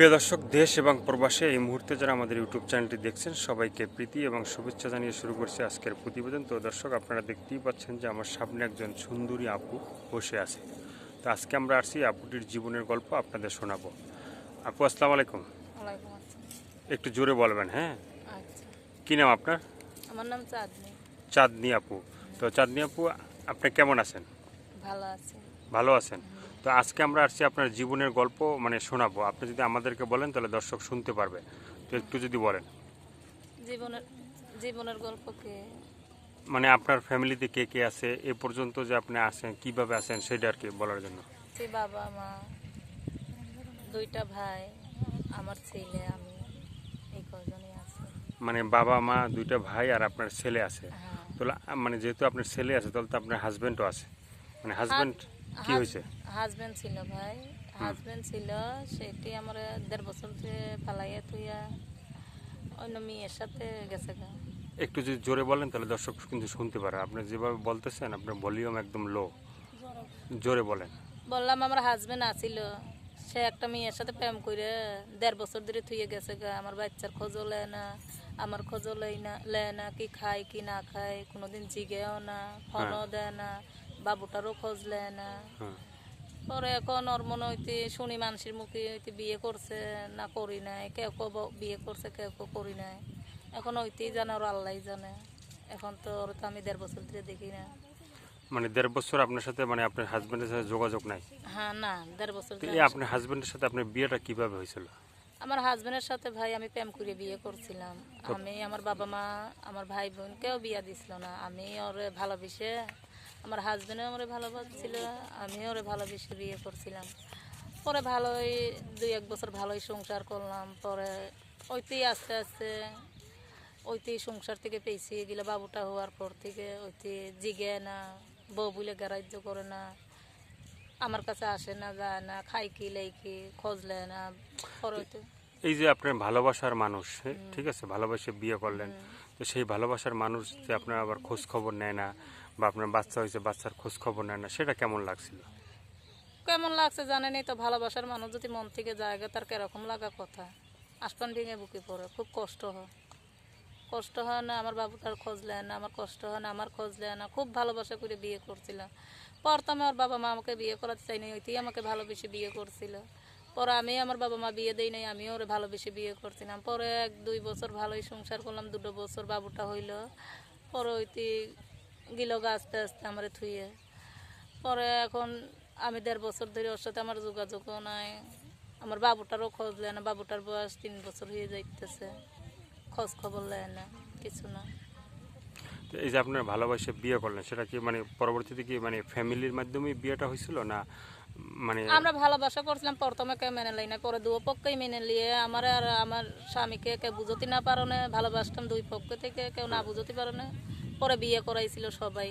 প্রিয় দর্শক দেশ এবং প্রবাসে এই মুহূর্তে যারা আমাদের ইউটিউব চ্যানেলটি দেখছেন সবাইকে প্রীতি এবং শুভেচ্ছা জানিয়ে শুরু করছে আজকের প্রতিবেদন। তো দর্শক আপনারা দেখতেই পাচ্ছেন যে আমার সামনে একজন সুন্দরী আপু বসে আছে। তো আজকে আমরা আসছি আপুটির জীবনের গল্প আপনাদের শোনাবো। আপু আসসালাম আলাইকুম। একটু জোরে বলবেন হ্যাঁ? আচ্ছা। কী নাম আপনার? আমার নাম চাঁদনি। চাঁদনি আপু। তো চাঁদনি আপু আপনি কেমন আছেন? ভালো আছে। ভালো আছেন? তো আজকে আমরা আসছি আপনার জীবনের গল্প মানে শোনাবো। আপনি যদি আমাদেরকে বলেন তাহলে দর্শক শুনতে পারবে। তো একটু যদি বলেন। জীবনের জীবনের গল্পকে মানে আপনার ফ্যামিলিতে কে কে আছে? এ পর্যন্ত যে আপনি আছেন কীভাবে আছেন সেটা আর কি বলার জন্য। যে বাবা মা দুইটা ভাই আমার ছেলে আমি এই কজনই আছে। মানে বাবা মা দুইটা ভাই আর আপনার ছেলে আছে। হ্যাঁ। তাহলে মানে যেহেতু আপনার ছেলে আছে তাহলে তো আপনার হাজবেন্ডও আছে। মানে হাজবেন্ড কি হয়েছে? হাজবেন্ড ছিল ভাই। হাজবেন্ড ছিল সেটি আমার দেড় বছর যে পালাইয়া তুইয়া অন্য মেয়ের সাথে গেছে গা। একটু যদি জোরে বলেন তাহলে দর্শক কিন্তু শুনতে পারে। আপনি যেভাবে বলতেছেন আপনার ভলিউম একদম লো জোরে বলেন। বললাম আমার হাজবেন্ড আছিল। সে একটা মেয়ের সাথে প্রেম করে দেড় বছর ধরে থুয়ে গেছে গা। আমার বাচ্চার খোঁজও লেয় না আমার খোঁজও লেয় না লেয় না কি খায় কি না খায় কোনোদিন জিগেও না ফোনও দেয় না। বাবুটারও খোঁজ লেয় না। হ্যাঁ। পরে এখন ওর মনে হইতে শুনি মানুষের মুখে হইতে বিয়ে করছে না করি নাই কেউ কেউ বিয়ে করছে কেউ কেউ করি নাই। এখন হইতেই জানে ওর আল্লাহ জানে। এখন তো ওর তো আমি দেড় বছর ধরে দেখি না। মানে দেড় বছর আপনার সাথে মানে আপনার হাজবেন্ডের সাথে যোগাযোগ নাই? হ্যাঁ না দেড় বছর ধরে আপনার হাজবেন্ডের সাথে আপনার বিয়েটা কীভাবে হয়েছিল? আমার হাজবেন্ডের সাথে ভাই আমি প্রেম করে বিয়ে করছিলাম। আমি আমার বাবা মা আমার ভাই বোন কেউ বিয়া দিছিল না। আমি ওরে ভালোবেসে আমার হাজবেন্ডও আমার ভালোবাসছিল আমিও ওরে ভালোবেসে বিয়ে করছিলাম। পরে ভালোই দুই এক বছর ভালোই সংসার করলাম পরে ওইতেই আস্তে আস্তে ওইতেই সংসার থেকে পেয়েছিয়ে গেলে বাবুটা হওয়ার পর থেকে ওইতে জিগে না বউ বলে গ্যারাজ্য করে না আমার কাছে আসে না যায় না খাই কি লাই কি খোঁজ লেয় না পরে ওইতে এই যে আপনার ভালোবাসার মানুষ হ্যাঁ, ঠিক আছে ভালোবাসে বিয়ে করলেন। তো সেই ভালোবাসার মানুষ যে আপনার আবার খোঁজ খবর নেয় না বা আপনার বাচ্চা হয়েছে, বাচ্চার খোঁজ খবর নেয় না, সেটা কেমন লাগছিল? কেমন লাগছে জানেনই তো, ভালোবাসার মানুষ যদি মন থেকে জায়গা তার কীরকম লাগা কথা? আসপান ভেঙে বুকে পড়ে, খুব কষ্ট হয়। কষ্ট হয় না, আমার বাবু তার খোঁজ নেয় না, আমার কষ্ট হয় না, আমার খোঁজ নেয় না, খুব ভালোবাসা করে বিয়ে করছিলাম। প্রথমে আমার বাবা মা আমাকে বিয়ে করাতে চাইনি ওইতেই আমাকে ভালোবেসে বিয়ে করছিল। পরে আমি আমার বাবা মা বিয়ে দেই নাই, আমিও ওরে ভালোবেসে বিয়ে করছিলাম। পরে এক, দুই বছর ভালোই সংসার করলাম, দুটো বছর বাবুটা হইল। পরে ওইতে গিল আস্তে আস্তে আমার থুয়ে পরে এখন আমি দেড় বছর ধরে ওর সাথে আমার যোগাযোগও নাই। আমার বাবুটারও খোঁজ নেয় না বাবুটার বয়স তিন বছর হয়ে যাইতেছে। খোঁজ খবর নেয় না কিছু না। এই যে আপনার ভালোবাসে বিয়ে করলেন সেটা কি মানে পরবর্তীতে কি মানে ফ্যামিলির মাধ্যমে বিয়েটা হয়েছিল না মানে আমরা ভালোবাসা করছিলাম প্রথমে কেউ মেনে লাই না পরে দুই পক্ষই মেনে নিয়ে আমার আর আমার স্বামীকে কেউ বুঝতে না পারো না ভালোবাসতাম দুই পক্ষ থেকে কেউ না বুঝতে পারো না পরে বিয়ে করাইছিল সবাই।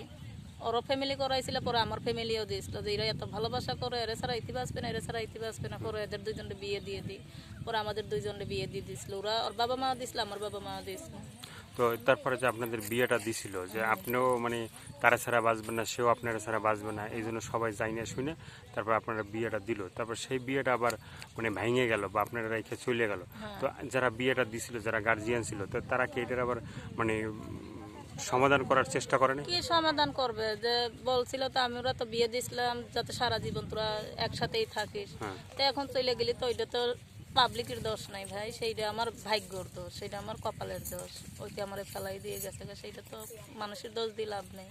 ওরও ফ্যামিলি করাইছিল পরে আমার ফ্যামিলিও দিয়েছিল যে এরা এত ভালোবাসা করে এরা ছাড়া ইতি বাঁচবে না এরা ছাড়া ইতি বাঁচবে না পরে এদের দুইজনকে বিয়ে দিয়ে দিই পরে আমাদের দুইজনকে বিয়ে দিয়ে দিয়েছিল ওরা ওর বাবা মা দিয়েছিল আমার বাবা মা দিয়েছিল তো তারপরে যে আপনাদের বিয়েটা দিছিল যে আপনিও মানে তারা ছাড়া বাঁচবেন না সেও আপনারা ছাড়া বাঁচবে না এই জন্য সবাই যাই না শুনে তারপর আপনারা বিয়েটা দিল। তারপর সেই বিয়েটা আবার মানে ভেঙে গেল বা আপনারা রেখে চলে গেল। তো যারা বিয়েটা দিছিল যারা গার্জিয়ান ছিল তো তারা কি এটার আবার মানে সমাধান করার চেষ্টা করেনি? কি সমাধান করবে? যে বলছিল তো আমরা তো বিয়ে দিছিলাম যাতে সারা জীবন তোরা একসাথেই থাকিস। হ্যাঁ। তো এখন চলে গেলি তো ওইটা তো পাবলিকের দোষ নাই ভাই সেইটা আমার ভাগ্যর দোষ সেইটা আমার কপালের দোষ। ওইটা আমার ফেলাই দিয়ে গেছে সেইটা তো মানুষের দোষ দিয়ে লাভ নেই।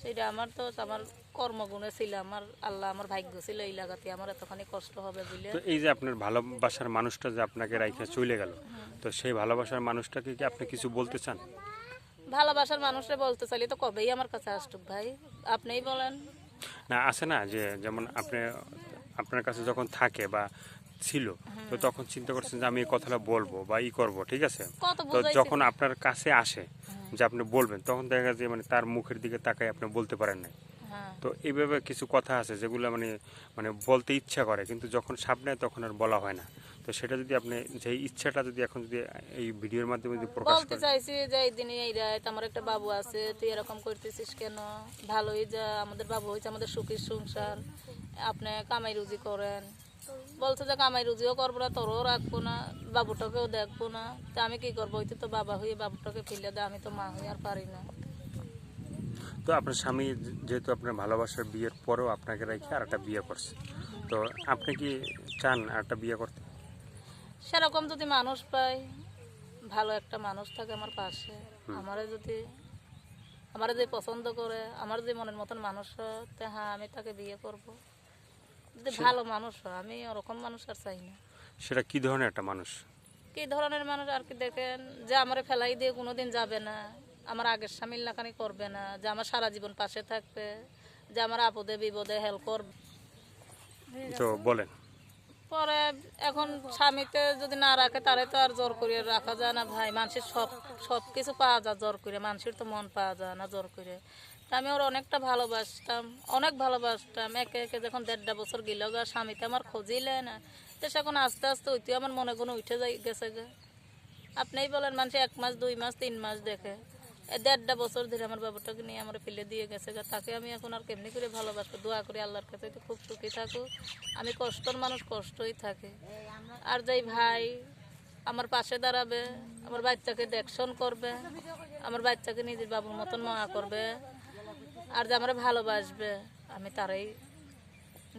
সেইটা আমার তো আমার কর্মগুণে ছিল আমার আল্লাহ আমার ভাগ্য ছিল এই লাগাতে আমার এতখানি কষ্ট হবে বলে। তো এই যে আপনার ভালোবাসার মানুষটা যে আপনাকে রাইখে চলে গেল তো সেই ভালোবাসার মানুষটাকে কি আপনি কিছু বলতে চান? ভালোবাসার মানুষরা বলতে চাইলে তো কবেই আমার কাছে আসতুক ভাই? আপনিই বলেন। না আছে না যে যেমন আপনি আপনার কাছে যখন থাকে বা ছিল তো তখন চিন্তা করছেন যে আমি এই কথাটা বলব বা ই করব ঠিক আছে? তো যখন আপনার কাছে আসে যে আপনি বলবেন তখন দেখা যায় মানে তার মুখের দিকে তাকাই আপনি বলতে পারেন না হ্যাঁ। তো এইভাবে কিছু কথা আছে যেগুলো মানে মানে বলতে ইচ্ছা করে কিন্তু যখন সামনে তখন আর বলা হয় না। তো সেটা যদি আপনি যে ইচ্ছাটা যদি এখন যদি এই ভিডিওর মাধ্যমে যদি প্রকাশ বলতে চাইছি যে এই দিনে এই রাত আমার একটা বাবু আছে তুই এরকম করতেছিস কেন? ভালোই যা আমাদের বাবু হয়েছে আমাদের সুখের সংসার। আপনি কামাই রুজি করেন। বলছে যে কামাই রুজিও করব না তোরও রাখব না বাবুটাকেও দেখব না। তা আমি কি করব? ওইতে তো বাবা হয়ে বাবুটাকে ফেলে দেয় আমি তো মা হয়ে আর পারি না। তো আপনার স্বামী যেহেতু আপনার ভালোবাসার বিয়ের পরেও আপনাকে রেখে আর একটা বিয়ে করছে তো আপনি কি চান আর একটা বিয়ে করতে? সেরকম যদি মানুষ পাই ভালো একটা মানুষ থাকে আমার পাশে। আমারে যদি আমার যে পছন্দ করে আমার যে মনের মতন মানুষ হয় তা হ্যাঁ আমি তাকে বিয়ে করব। যদি ভালো মানুষ হয় আমি ওরকম মানুষ আর চাই না। সেটা কি ধরনের একটা মানুষ? কি ধরনের মানুষ আর কি দেখেন যে আমারে ফেলাই দিয়ে কোনোদিন যাবে না আমার আগের স্বামীর লাখানি করবে না যে আমার সারা জীবন পাশে থাকবে যে আমার আপদে বিপদে হেল্প করবে তো বলেন। পরে এখন স্বামীতে যদি না রাখে তারে তো আর জোর করে রাখা যায় না। ভাই, মানুষের সব সব কিছু পাওয়া যায় জোর করে মানুষের তো মন পাওয়া যায় না জোর করে আমি ওর অনেকটা ভালোবাসতাম, অনেক ভালোবাসতাম। একে একে যখন দেড়টা বছর গেল গা স্বামীতে আমার খোঁজিলে না। তো সেখন আস্তে আস্তে ওইতে আমার মনে কোনো উঠে যাই গেছে গে। আপনিই বলেন, মানুষ এক মাস, দুই মাস, তিন মাস দেখে। দেড়টা বছর ধরে আমার বাবুটাকে নিয়ে আমার ফেলে দিয়ে গেছে তাকে আমি এখন আর কেমনি করে ভালোবাসবো? দোয়া করি আল্লাহর কাছে তো খুব সুখী থাকুক। আমি কষ্টর মানুষ কষ্টই থাকে। আর যাই ভাই আমার পাশে দাঁড়াবে আমার বাচ্চাকে দেখশন করবে আমার বাচ্চাকে নিজের বাবুর মতন মা করবে। আর যে আমার ভালোবাসবে আমি তারাই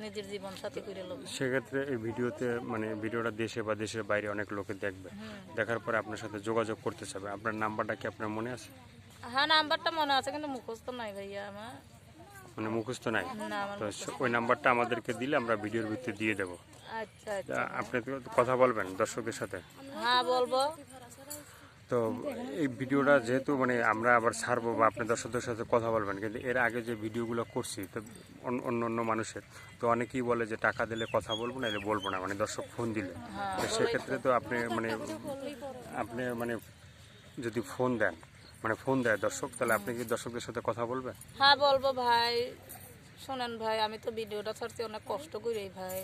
নিজের জীবন সাথী করে লোক সেক্ষেত্রে এই ভিডিওতে মানে ভিডিওটা দেশে বা দেশের বাইরে অনেক লোকে দেখবে। দেখার পরে আপনার সাথে যোগাযোগ করতে চাবে। আপনার নাম্বারটা কি আপনার মনে আছে? হ্যাঁ নাম্বারটা মনে আছে কিন্তু মুখস্থ নাই ভাইয়া আমার। মানে মুখস্থ নাই? তো ওই নাম্বারটা আমাদেরকে দিলে আমরা ভিডিওর ভিত্তিতে দিয়ে দেবো। আচ্ছা আচ্ছা। আপনি কথা বলবেন দর্শকদের সাথে? হ্যাঁ বলব। তো এই ভিডিওটা যেহেতু মানে আমরা আবার ছাড়বো বা আপনি দর্শকদের সাথে কথা বলবেন কিন্তু এর আগে যে ভিডিওগুলো করছি তো অন্য অন্য অন্য মানুষের তো অনেকেই বলে যে টাকা দিলে কথা বলব না এলে বলব না মানে দর্শক ফোন দিলে। তো সেক্ষেত্রে তো আপনি মানে আপনি মানে যদি ফোন দেন মানে ফোন দেয়। দর্শক তাহলে আপনি কি দর্শকদের সাথে কথা বলবেন? হ্যাঁ বলব ভাই। শোনেন ভাই আমি তো ভিডিওটা ছাড়ছি অনেক কষ্ট করি ভাই।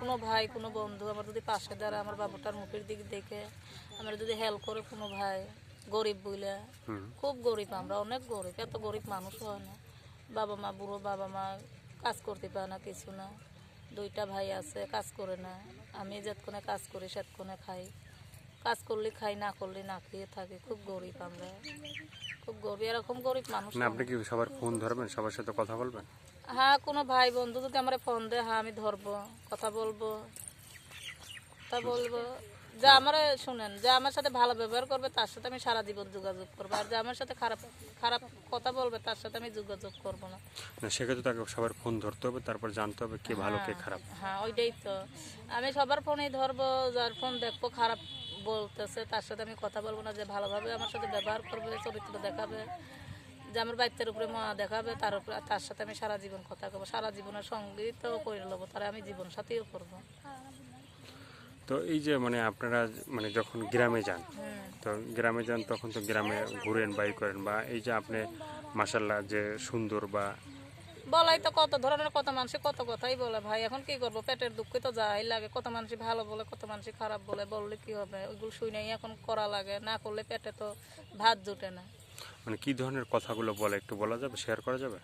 কোনো ভাই কোনো বন্ধু আমার যদি পাশে দাঁড়ায় আমার বাবুটার মুখের দিক দেখে আমার যদি হেল্প করে কোনো ভাই গরিব বইলে খুব গরিব আমরা অনেক গরিব এত গরিব মানুষ হয় না। বাবা মা বুড়ো বাবা মা কাজ করতে পারে না কিছু না। দুইটা ভাই আছে কাজ করে না। আমি যেতক্ষণে কাজ করি সেতক্ষণে খাই। কাজ করলে খাই না করলে না খেয়ে থাকি। খুব গরিব আমরা। খুব গরিব এরকম গরিব মানুষ না আপনি কি সবার ফোন ধরবেন? সবার সাথে কথা বলবেন? হ্যাঁ কোনো ভাই বন্ধু যদি আমার ফোন দেয় হ্যাঁ আমি ধরবো কথা বলব কথা বলব। যা আমার শুনেন যে আমার সাথে ভালো ব্যবহার করবে তার সাথে আমি সারা জীবন যোগাযোগ করব। আর যে আমার সাথে খারাপ খারাপ কথা বলবে তার সাথে আমি যোগাযোগ করব না। না সেক্ষেত্রে তাকে সবার ফোন ধরতে হবে তারপর জানতে হবে কে ভালো কে খারাপ। হ্যাঁ ওইটাই তো। আমি সবার ফোনেই ধরবো যার ফোন দেখব খারাপ বলতেছে তার সাথে আমি কথা বলব না যে ভালোভাবে আমার সাথে ব্যবহার করবে চরিত্র দেখাবে যে আমার বাচ্চার উপরে মা দেখাবে তার উপরে তার সাথে আমি সারা জীবন কথা করব সারা জীবনের সঙ্গী তো করে নেব তারা আমি জীবন সাথীও করব। তো এই যে মানে আপনারা মানে যখন গ্রামে যান তো গ্রামে যান তখন তো গ্রামে ঘুরেন বাই করেন বা এই যে আপনি মাসাল্লাহ যে সুন্দর বা বলাই তো কত ধরনের কত মানুষ কত কথাই বলে ভাই। এখন কি করব? পেটের দুঃখ তো যাই লাগে। কত মানুষ ভালো বলে কত মানুষ খারাপ বলে। বললে কি হবে? ওইগুলো শুনেই এখন করা লাগে। না করলে পেটে তো ভাত জুটে না। মানে কি ধরনের কথাগুলো বলে? একটু বলা যাবে? শেয়ার করা যাবে?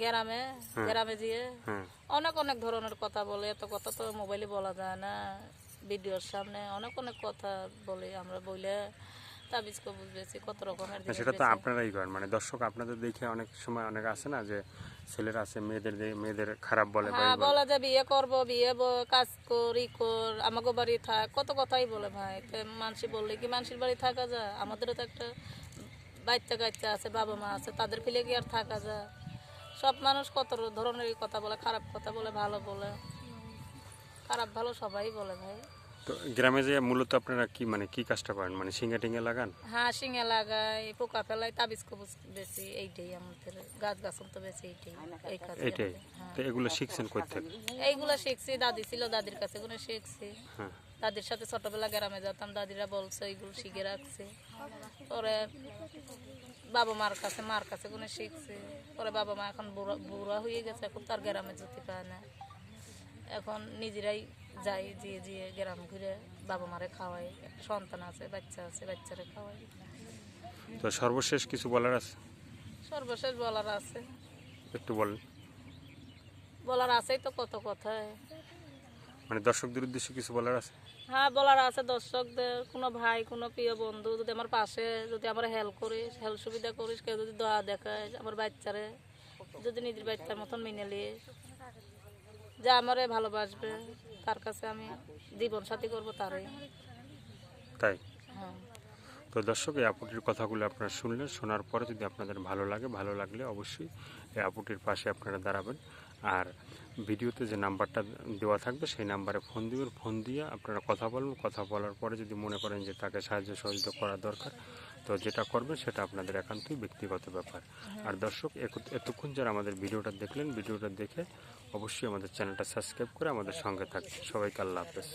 গ্রামে? গ্রামে গিয়ে? হ্যাঁ। অনেক অনেক ধরনের কথা বলে। এত কথা তো মোবাইলে বলা যায় না। ভিডিওর সামনে অনেক অনেক কথা বলে। আমরা বলে তাবিজ কবুজ বেশি কত রকমের সেটা তো। আপনারাই করেন। মানে দর্শক আপনাদের দেখে অনেক সময় অনেক আছে না যে ছেলেরা আছে মেয়েদের মেয়েদের খারাপ বলে হ্যাঁ বলে। বলে যে বিয়ে করব বিয়ে কাজ কর কর আমাকে বাড়ি থাক কত কথাই বলে ভাই। মানসি বললে কি মানুষের বাড়ি থাকা যায়? আমাদেরও তো একটা বাচ্চা কাচ্চা আছে বাবা মা আছে তাদের ফেলে কি আর থাকা যায়? সব মানুষ কত ধরনের কথা বলে খারাপ কথা বলে ভালো বলে। খারাপ ভালো সবাই বলে ভাই। তো গ্রামে যে মূলত আপনারা কি মানে কি কাজটা করেন? মানে সিঙ্গা টিঙ্গে লাগান? হ্যাঁ শিঙে লাগাই পোকা ফেলাই তাবিজ কবুজ বেশি এইটাই আমাদের। গাছ গাছন তো বেশি এইটাই এই কাজ এটাই তো এগুলো শিখছেন কই থেকে? এইগুলো শিখছি দাদি ছিল দাদির কাছে এগুলো শিখছি। হ্যাঁ। দাদির সাথে ছোটবেলা গ্রামে যেতাম দাদিরা বলছে এইগুলো শিখে রাখছে। পরে বাবা মার কাছে মার কাছে কোনো শিখছে। পরে বাবা মা এখন বুড়া বুড়া হয়ে গেছে এখন তার গ্রামে যেতে পারে না। এখন নিজেরাই যাই দিয়ে দিয়ে গ্রাম ঘুরে বাবা মারে খাওয়াই একটা সন্তান আছে বাচ্চা আছে বাচ্চারে খাওয়াই। তো সর্বশেষ কিছু বলার আছে? সর্বশেষ বলার আছে। একটু বলেন। বলার আছেই তো কত কথায়। মানে দর্শকদের উদ্দেশ্যে কিছু বলার আছে? হ্যাঁ বলার আছে দর্শকদের কোনো ভাই কোনো প্রিয় বন্ধু যদি আমার পাশে যদি আমার হেল্প করিস হেল্প সুবিধা করিস কেউ যদি দোয়া দেখায় আমার বাচ্চারে যদি নিজের বাচ্চার মতন মেনে নিস যা আমারে ভালোবাসবে। তার কাছে আমি জীবন সাথী করব তারই। তাই? হ্যাঁ। তো দর্শক এই আপুটির কথাগুলো আপনারা শুনলেন শোনার পরে যদি আপনাদের ভালো লাগে ভালো লাগলে অবশ্যই এই আপুটির পাশে আপনারা দাঁড়াবেন। আর ভিডিওতে যে নাম্বারটা দেওয়া থাকবে সেই নাম্বারে ফোন দিবেন। ফোন দিয়ে আপনারা কথা বলবেন। কথা বলার পরে যদি মনে করেন যে তাকে সাহায্য সহযোগিতা করা দরকার তো যেটা করবেন সেটা আপনাদের একান্তই ব্যক্তিগত ব্যাপার। আর দর্শক এত- এতক্ষণ যারা আমাদের ভিডিওটা দেখলেন ভিডিওটা দেখে অবশ্যই আমাদের চ্যানেলটা সাবস্ক্রাইব করে আমাদের সঙ্গে থাকবে সবাইকে আল্লাহ হাফেজ।